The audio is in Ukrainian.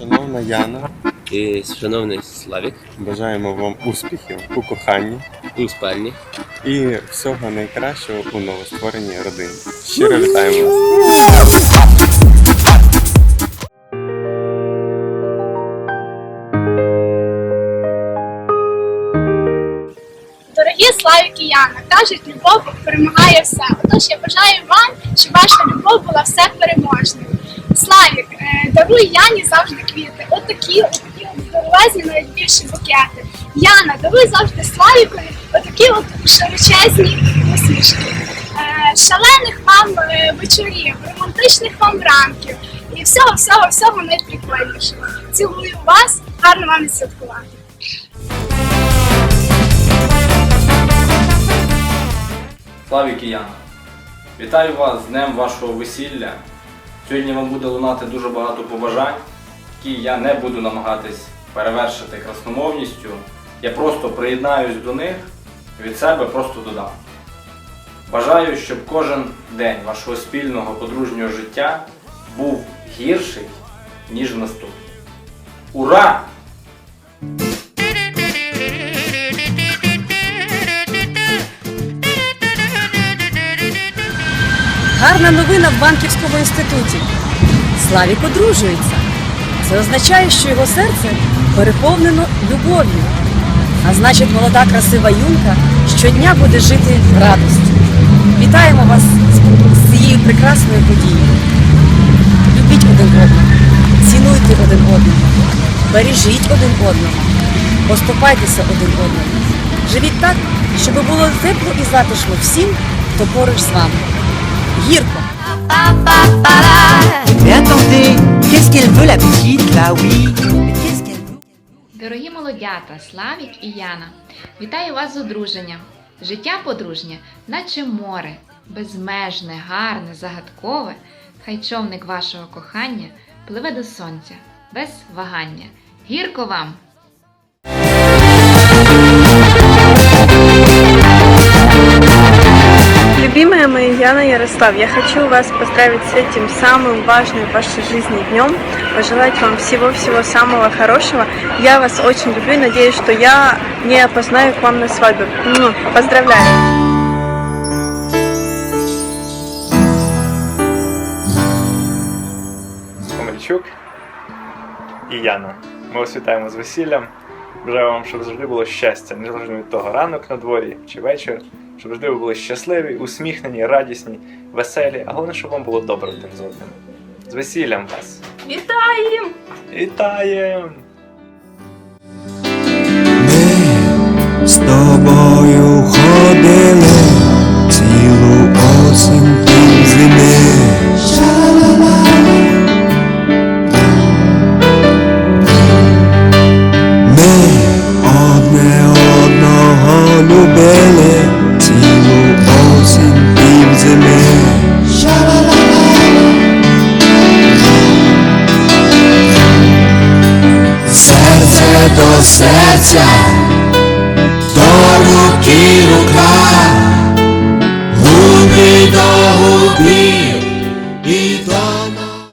шановна Яна. І шановний Славік Бажаємо вам успіхів у коханні у спальні. і всього найкращого у новоствореній родині. Щиро вітаємо вас! Дорогі Славік і Яна, кажуть, любов перемагає все. Отож я бажаю вам, щоб ваша любов була все переможною. Славік, е, Яні завжди квіти. Отакі, отакі от здоровезні, навіть більші букети. Яна, даруй завжди Славікові отакі от широчезні посмішки. Е, Шалених вам е, вечорів, романтичних вам ранків і всього, всього, всього найприкольнішого. Цілую вас, гарно вам відсвяткувати. Славік і Яна, вітаю вас з днем вашого весілля. Сьогодні вам буде лунати дуже багато побажань, які я не буду намагатись перевершити красномовністю. Я просто приєднаюсь до них від себе просто додам. Бажаю, щоб кожен день вашого спільного подружнього життя був гірший, ніж наступний. Ура! Гарна новина в банківському інституті. Славік одружується. Це означає, що його серце переповнено любов'ю. А значить, молода красива юнка щодня буде жити в радості. Вітаємо вас з- цією прекрасною подією. Любіть один одного, цінуйте один одного, бережіть один одного, поступайтеся один одному. Живіть так, щоб було тепло і затишно всім, хто поруч з вами. Гірко! Mais attendez, qu'est-ce qu'elle veut la petite là, oui Mais qu'est-ce qu'elle veut Дорогі молодята, Славік і Яна, вітаю вас з одруженням. Життя подружнє, наче море, безмежне, гарне, загадкове. Хай човник вашого кохання пливе до сонця, без вагання. Гірко вам! Яна Ярослав, я хочу вас поздравить с этим самым важным в вашей жизни днем, пожелать вам всего-всего самого хорошего. Я вас очень люблю и надеюсь, что я не опознаю к вам на свадьбе. Муа. Поздравляю! Комельчук і Яна. Ми вас вітаємо з весіллям. Бажаю вам, щоб завжди було щастя, незалежно від того, ранок на дворі чи вечір, щоб завжди ви були щасливі, усміхнені, радісні, веселі, а головне, щоб вам було добре один з одним. З весіллям вас! Вітаємо! Вітаєм! Ми з тобою ходили серця,